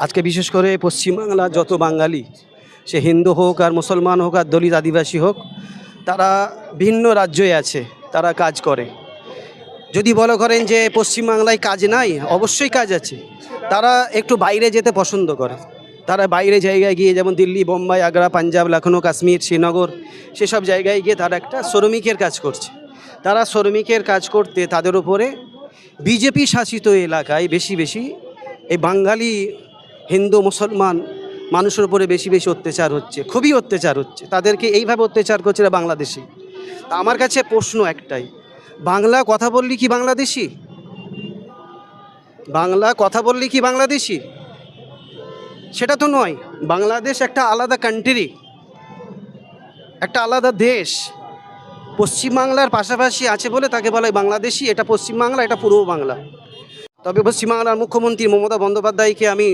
আজকে বিশেষ করে পশ্চিমবাংলা যত বাঙালি, সে হিন্দু হোক আর মুসলমান হোক আর দলিত আদিবাসী হোক, তারা ভিন্ন রাজ্যে আছে, তারা কাজ করে। যদি বলো করেন যে পশ্চিমবাংলায় কাজ নাই, অবশ্যই কাজ আছে। তারা একটু বাইরে যেতে পছন্দ করে। তারা বাইরে জায়গায় গিয়ে যেমন দিল্লি, বোম্বাই, আগ্রা, পাঞ্জাব, লখনৌ, কাশ্মীর, শ্রীনগর, সেসব জায়গায় গিয়ে তারা একটা শ্রমিকের কাজ করছে। তারা শ্রমিকের কাজ করতে তাদের উপরে বিজেপি শাসিত এলাকায় বেশি বেশি এই বাঙালি হিন্দু, মুসলমান মানুষের উপরে বেশি বেশি অত্যাচার হচ্ছে, খুবই অত্যাচার হচ্ছে। তাদেরকে এইভাবে অত্যাচার করছে এরা বাংলাদেশি। তা আমার কাছে প্রশ্ন একটাই, বাংলা কথা বললি কি বাংলাদেশি? বাংলা কথা বললি কি বাংলাদেশি? সেটা তো নয়, বাংলাদেশ একটা আলাদা কান্ট্রি একটা আলাদা দেশ। পশ্চিমবাংলার পাশাপাশি আছে বলে তাকে বলা হয় বাংলাদেশি, এটা পশ্চিমবাংলা, এটা পূর্ব বাংলা। তবে পশ্চিমবাংলার মুখ্যমন্ত্রী মমতা বন্দ্যোপাধ্যায়কে আমি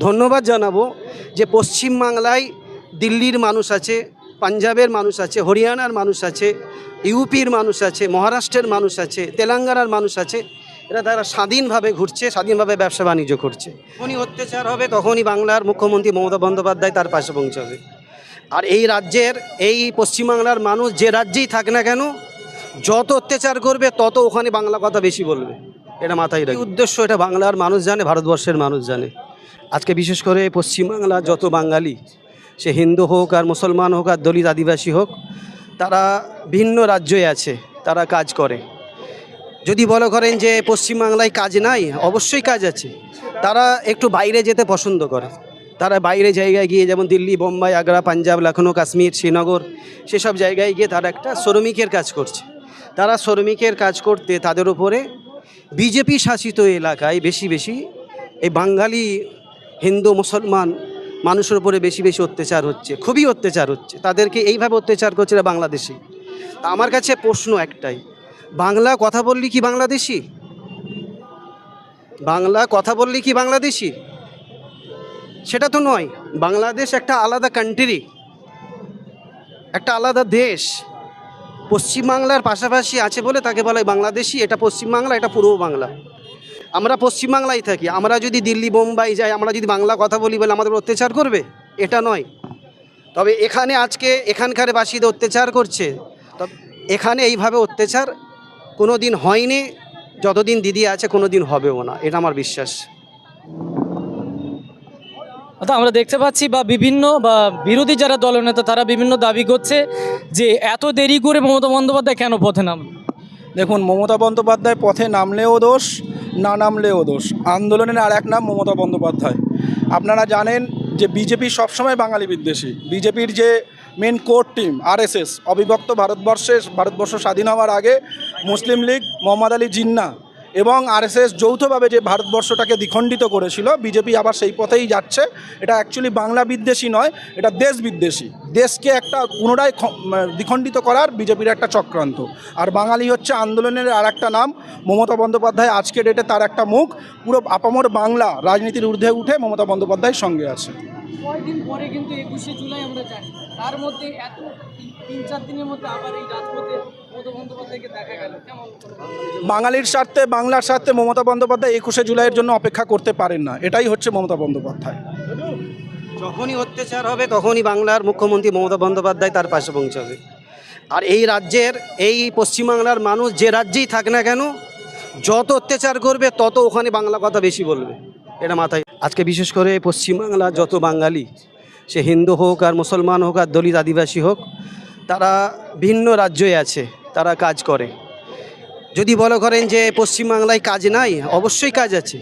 ধন্যবাদ জানাব যে পশ্চিমবাংলায় দিল্লির মানুষ আছে, পাঞ্জাবের মানুষ আছে, হরিয়ানার মানুষ আছে, ইউপির মানুষ আছে, মহারাষ্ট্রের মানুষ আছে, তেলেঙ্গানার মানুষ আছে, এরা তারা স্বাধীনভাবে ঘুরছে, স্বাধীনভাবে ব্যবসা বাণিজ্য করছে। যখনই অত্যাচার হবে, তখনই বাংলার মুখ্যমন্ত্রী মমতা বন্দ্যোপাধ্যায় তার পাশে পৌঁছাবে। আর এই রাজ্যের, এই পশ্চিমবাংলার মানুষ যে রাজ্যেই থাক না কেন, যত অত্যাচার করবে, তত ওখানে বাংলা কথা বেশি বলবে। এটা মাথায় রাখি উদ্দেশ্য এটা? বাংলার মানুষ জানে, ভারতবর্ষের মানুষ জানে। আজকে বিশেষ করে পশ্চিমবাংলা যত বাঙালি, সে হিন্দু হোক আর মুসলমান হোক আর দলিত আদিবাসী হোক, তারা ভিন্ন রাজ্যে আছে, তারা কাজ করে। যদি বলো করেন যে পশ্চিমবাংলায় কাজ নাই, অবশ্যই কাজ আছে। তারা একটু বাইরে যেতে পছন্দ করে। তারা বাইরে জায়গায় গিয়ে যেমন দিল্লি, বোম্বাই, আগ্রা, পাঞ্জাব, লখনৌ, কাশ্মীর, শ্রীনগর, সেসব জায়গায় গিয়ে তারা একটা শ্রমিকের কাজ করছে। তারা শ্রমিকের কাজ করতে তাদের উপরে বিজেপি শাসিত এলাকায় বেশি বেশি এই বাঙালি হিন্দু মুসলমান মানুষের উপরে বেশি বেশি অত্যাচার হচ্ছে, খুবই অত্যাচার হচ্ছে। তাদেরকে এইভাবে অত্যাচার করছে বাংলাদেশি। তা আমার কাছে প্রশ্ন একটাই, বাংলা কথা বললি কি বাংলাদেশি? বাংলা কথা বললি কি বাংলাদেশি? সেটা তো নয়, বাংলাদেশ একটা আলাদা কান্ট্রি একটা আলাদা দেশ। পশ্চিমবাংলার পাশাপাশি আছে বলে তাকে বলা হয় বাংলাদেশি, এটা পশ্চিমবাংলা, এটা পূর্ব বাংলা আমরা পশ্চিমবাংলায় থাকি, আমরা যদি দিল্লি, বোম্বাই যাই, আমরা যদি বাংলা কথা বলি বলে আমাদের অত্যাচার করবে? এটা নয়। তবে এখানে আজকে এখানকার বাসীদের অত্যাচার করছে। তবে এখানে এইভাবে অত্যাচার কোনো দিন হয়নি, যতদিন দিদি আছে কোনো দিন হবেও না, এটা আমার বিশ্বাস। আমরা দেখতে পাচ্ছি বা বিভিন্ন বা বিরোধী যারা দলনেতা তারা বিভিন্ন দাবি করছে যে এত দেরি করে মমতা বন্দ্যোপাধ্যায় কেন পথে নাম দেখুন, মমতা বন্দ্যোপাধ্যায় পথে নামলেও দোষ, না নামলেও দোষ। আন্দোলনের আর এক নাম মমতা বন্দ্যোপাধ্যায়। আপনারা জানেন যে বিজেপি সবসময় বাঙালি বিদ্বেষী। বিজেপির যে মেন কোর টিম আরএসএস অবিভক্ত ভারতবর্ষে ভারতবর্ষ স্বাধীন হওয়ার আগে মুসলিম লীগ, মোহাম্মদ আলী জিন্না এবং আরএসএস যৌথভাবে যে ভারতবর্ষটাকে দ্বিখণ্ডিত করেছিল, বিজেপি আবার সেই পথেই যাচ্ছে। এটা অ্যাকচুয়ালি বাংলা বিদ্বেষী নয়, এটা দেশ বিদ্বেষী। দেশকে একটা পুনরায় দ্বিখণ্ডিত করার বিজেপির একটা চক্রান্ত। আর বাঙালি হচ্ছে আন্দোলনের আর একটা নাম। মমতা বন্দ্যোপাধ্যায় আজকে ডেটে তার একটা মুখ। পুরো আপামর বাংলা রাজনীতির ঊর্ধ্বে উঠে মমতা বন্দ্যোপাধ্যায়ের সঙ্গে আছে। কয়েকদিন পরে কিন্তু একুশে জুলাই আমরা জানি। তার মধ্যে এত তিন চার দিনের মধ্যে আবার এই রাজপথে বাঙালির স্বার্থে, বাংলার স্বার্থে মমতা বন্দ্যোপাধ্যায় একুশে জুলাইয়ের জন্য অপেক্ষা করতে পারেন না। এটাই হচ্ছে মমতা বন্দ্যোপাধ্যায়। যখনই অত্যাচার হবে, তখনই বাংলার মুখ্যমন্ত্রী মমতা বন্দ্যোপাধ্যায় তার পাশে পৌঁছাবে। আর এই রাজ্যের, এই পশ্চিমবাংলার মানুষ যে রাজ্যেই থাক না কেন, যত অত্যাচার করবে, তত ওখানে বাংলা কথা বেশি বলবে। এটা মাথায় আজকে বিশেষ করে পশ্চিমবাংলা যত বাঙালি, সে হিন্দু হোক আর মুসলমান হোক আর দলিত আদিবাসী হোক, তারা ভিন্ন রাজ্যে আছে। তারা কাজ করে। যদি বলো করেন যে পশ্চিমবাংলায় কাজ নাই, অবশ্যই কাজ আছে।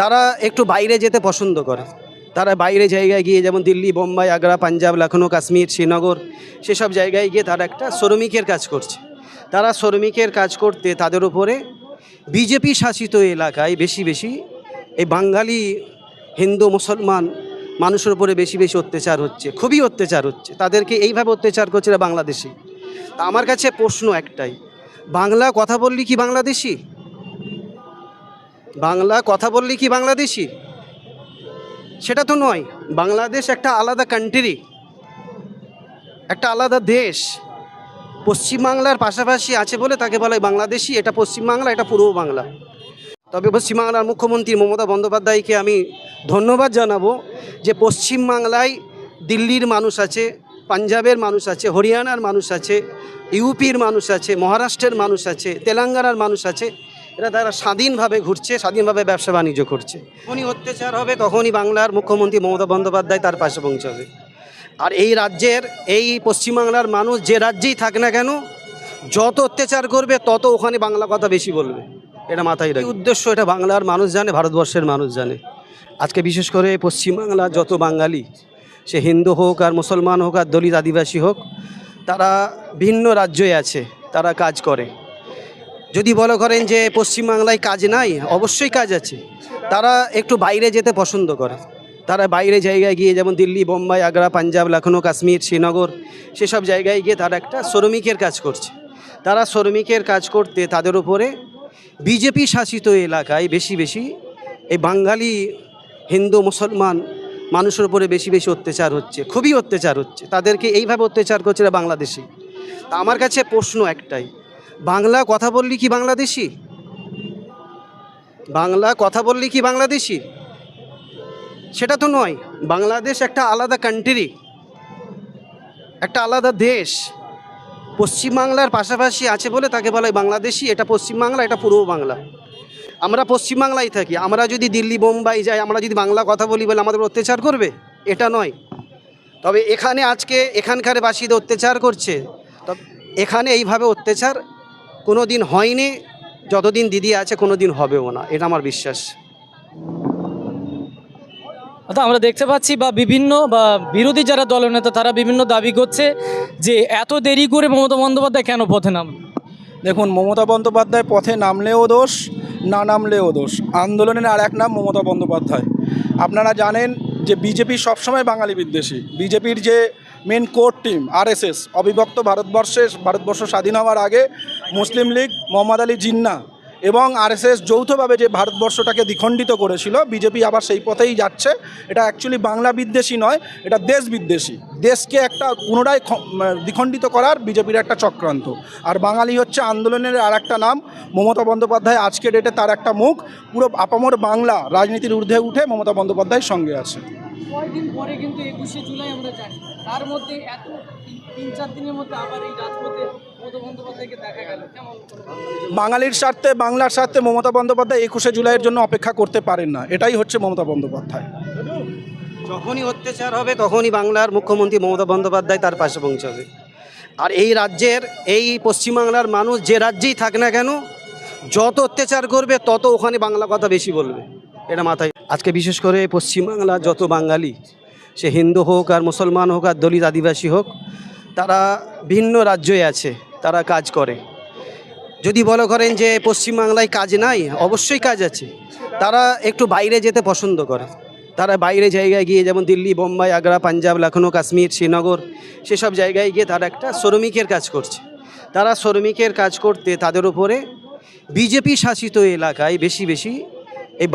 তারা একটু বাইরে যেতে পছন্দ করে। তারা বাইরে জায়গায় গিয়ে যেমন দিল্লি, বোম্বাই, আগ্রা, পাঞ্জাব, লখনৌ, কাশ্মীর, শ্রীনগর, সেসব জায়গায় গিয়ে তারা একটা শ্রমিকের কাজ করছে। তারা শ্রমিকের কাজ করতে তাদের উপরে বিজেপি শাসিত এলাকায় বেশি বেশি এই বাঙালি, হিন্দু, মুসলমান মানুষের উপরে বেশি বেশি অত্যাচার হচ্ছে, খুবই অত্যাচার হচ্ছে। তাদেরকে এইভাবে অত্যাচার করছে বাংলাদেশি। তা আমার কাছে প্রশ্ন একটাই। বাংলা কথা বললি কি বাংলাদেশি? বাংলা কথা বললি কি বাংলাদেশি? সেটা তো নয়, বাংলাদেশ একটা আলাদা কান্ট্রি একটা আলাদা দেশ। পশ্চিমবাংলার পাশাপাশি আছে বলে তাকে বলা বাংলাদেশি, এটা পশ্চিমবাংলা, এটা পূর্ব বাংলা। তবে পশ্চিমবাংলার মুখ্যমন্ত্রী মমতা বন্দ্যোপাধ্যায়কে আমি ধন্যবাদ জানাব যে পশ্চিমবাংলায় দিল্লির মানুষ আছে পাঞ্জাবের মানুষ আছে, হরিয়ানার মানুষ আছে, ইউপির মানুষ আছে, মহারাষ্ট্রের মানুষ আছে, তেলেঙ্গানার মানুষ আছে, এরা তারা স্বাধীনভাবে ঘুরছে, স্বাধীনভাবে ব্যবসা বাণিজ্য করছে। যখনই অত্যাচার হবে, তখনই বাংলার মুখ্যমন্ত্রী মমতা বন্দ্যোপাধ্যায় তার পাশে পৌঁছাবে। আর এই রাজ্যের, এই পশ্চিমবাংলার মানুষ যে রাজ্যেই থাক না কেন, যত অত্যাচার করবে, তত ওখানে বাংলা কথা বেশি বলবে। এটা মাথায় রাখি উদ্দেশ্য এটা বাংলার মানুষ জানে, ভারতবর্ষের মানুষ জানে। আজকে বিশেষ করে পশ্চিমবাংলা যত বাঙালি সে হিন্দু হোক আর মুসলমান হোক আর দলিত আদিবাসী হোক, তারা ভিন্ন রাজ্যে আছে, তারা কাজ করে। যদি বলো করেন যে পশ্চিমবাংলায় কাজ নাই, অবশ্যই কাজ আছে। তারা একটু বাইরে যেতে পছন্দ করে। তারা বাইরে জায়গায় গিয়ে যেমন দিল্লি, বোম্বাই, আগ্রা, পাঞ্জাব, লখনৌ, কাশ্মীর, শ্রীনগর, সেসব জায়গায় গিয়ে তারা একটা শ্রমিকের কাজ করছে। তারা শ্রমিকের কাজ করতে তাদের উপরে বিজেপি শাসিত এলাকায় বেশি বেশি এই বাঙালি হিন্দু, মুসলমান মানুষের উপরে বেশি বেশি অত্যাচার হচ্ছে, খুবই অত্যাচার হচ্ছে। তাদেরকে এইভাবে অত্যাচার করছে বাংলাদেশি। তা আমার কাছে প্রশ্ন একটাই, বাংলা কথা বললি কি বাংলাদেশি? বাংলা কথা বললি কি বাংলাদেশি? সেটা তো নয়, বাংলাদেশ একটা আলাদা কান্ট্রি একটা আলাদা দেশ। পশ্চিমবাংলার পাশাপাশি আছে বলে তাকে বলা হয় বাংলাদেশি, এটা পশ্চিমবাংলা, এটা পূর্ব বাংলা। আমরা পশ্চিমবাংলায় থাকি আমরা যদি দিল্লি বোম্বাই যাই আমরা যদি বাংলা কথা বলি বলে আমাদের অত্যাচার করবে? এটা নয়। তবে এখানে আজকে এখানকার বাসীদের অত্যাচার করছে। তবে এখানে এইভাবে অত্যাচার কোনো দিন হয়নি যতদিন দিদি আছে কোনো দিন হবেও না। এটা আমার বিশ্বাস। অর্থাৎ আমরা দেখতে পাচ্ছি বা বিভিন্ন বা বিরোধী যারা দলনেতা তারা বিভিন্ন দাবি করছে যে এত দেরি করে মমতা বন্দ্যোপাধ্যায় কেন পথে নাম দেখুন মমতা বন্দ্যোপাধ্যায় পথে নামলেও দোষ না নামলেও দোষ। আন্দোলনের আর এক নাম মমতা বন্দ্যোপাধ্যায়। আপনারা জানেন যে বিজেপি সবসময় বাঙালি বিদ্বেষী। বিজেপির যে মেন কোর টিম আরএসএস অবিভক্ত ভারতবর্ষে ভারতবর্ষ স্বাধীন হওয়ার আগে মুসলিম লীগ, মোহাম্মদ আলী জিন্না এবং আরএসএস যৌথভাবে যে ভারতবর্ষটাকে দ্বিখণ্ডিত করেছিল, বিজেপি আবার সেই পথেই যাচ্ছে। এটা অ্যাকচুয়ালি বাংলা বিদ্বেষী নয়, এটা দেশ বিদ্বেষী। দেশকে একটা পুনরায় দ্বিখণ্ডিত করার বিজেপির একটা চক্রান্ত। আর বাঙালি হচ্ছে আন্দোলনের আর একটা নাম। মমতা বন্দ্যোপাধ্যায় আজকে ডেটে তার একটা মুখ। পুরো আপামর বাংলা রাজনীতির ঊর্ধ্বে উঠে মমতা বন্দ্যোপাধ্যায়ের সঙ্গে আছে। কয়েকদিন পরে কিন্তু একুশে জুলাই আমরা জানি। তার মধ্যে এত তিন চার দিনের মধ্যে আবার এই রাজপথে মমতা বন্দ্যোপাধ্যায়কে দেখা গেল। কেমন বাঙালির স্বার্থে বাংলার স্বার্থে মমতা বন্দ্যোপাধ্যায় একুশে জুলাইয়ের জন্য অপেক্ষা করতে পারেন না। এটাই হচ্ছে মমতা বন্দ্যোপাধ্যায়। যখনই অত্যাচার হবে তখনই বাংলার মুখ্যমন্ত্রী মমতা বন্দ্যোপাধ্যায় তার পাশে পৌঁছাবে। আর এই রাজ্যের এই পশ্চিমবাংলার মানুষ যে রাজ্যেই থাক না কেন যত অত্যাচার করবে তত ওখানে বাংলা কথা বেশি বলবে। এটা মাথায়। আজকে বিশেষ করে পশ্চিমবাংলা যত বাঙালি, সে হিন্দু হোক আর মুসলমান হোক আর দলিত আদিবাসী হোক, তারা ভিন্ন রাজ্যে আছে, তারা কাজ করে। যদি বলো করেন যে পশ্চিমবাংলায় কাজ নাই, অবশ্যই কাজ আছে। তারা একটু বাইরে যেতে পছন্দ করে। তারা বাইরে জায়গায় গিয়ে যেমন দিল্লি, বোম্বাই, আগ্রা, পাঞ্জাব, লখনৌ, কাশ্মীর, শ্রীনগর, সেসব জায়গায় গিয়ে তারা একটা শ্রমিকের কাজ করছে। তারা শ্রমিকের কাজ করতে তাদের উপরে বিজেপি শাসিত এলাকায় বেশি বেশি এই